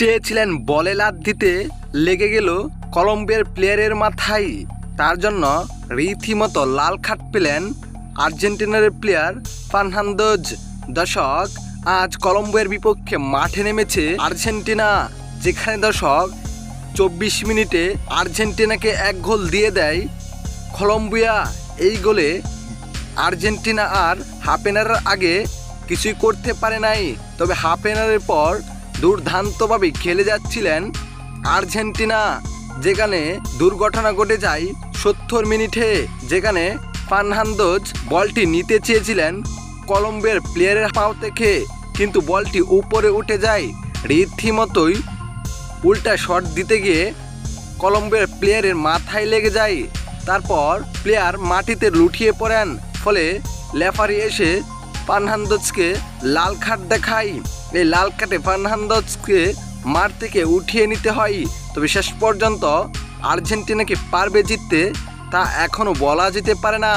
চেয়েছিলেন বলে লাদ দিতে, লেগে গেল কলম্বিয়ার প্লেয়ারের মাথায়। তার জন্য রীতিমতো লাল খাট পেলেন আর্জেন্টিনার প্লেয়ার ফার্নান্দোজ। দর্শক, আজ কলম্বোয়ের বিপক্ষে মাঠে নেমেছে আর্জেন্টিনা, যেখানে দর্শক, চব্বিশ মিনিটে আর্জেন্টিনাকে এক গোল দিয়ে দেয় কলম্বিয়া। এই গোলে আর্জেন্টিনা আর হাফ এনারের আগে কিছুই করতে পারে নাই। তবে হাফ এনারের পর দুর্দান্তভাবে খেলে যাচ্ছিলেন আর্জেন্টিনা, যেখানে দুর্ঘটনা ঘটে যায় সত্তর মিনিটে, যেখানে ফানহান্দোজ বলটি নিতে চেয়েছিলেন কলম্বিয়ার প্লেয়ারের পাও থেকে, কিন্তু বলটি উপরে উঠে যায়। রীতিমতোই উল্টা শট দিতে গিয়ে কলম্বের প্লেয়ারের মাথায় লেগে যায়। তারপর প্লেয়ার মাটিতে লুটিয়ে পড়েন, ফলে লেফারি এসে ফানহান্দোজকে লাল খাট দেখায় এই লাল খাটে ফানহান্দোজকে মাঠ থেকে উঠিয়ে নিতে হয়। তবে শেষ পর্যন্ত আর্জেন্টিনাকে পারবে জিততে তা এখনও বলা যেতে পারে না।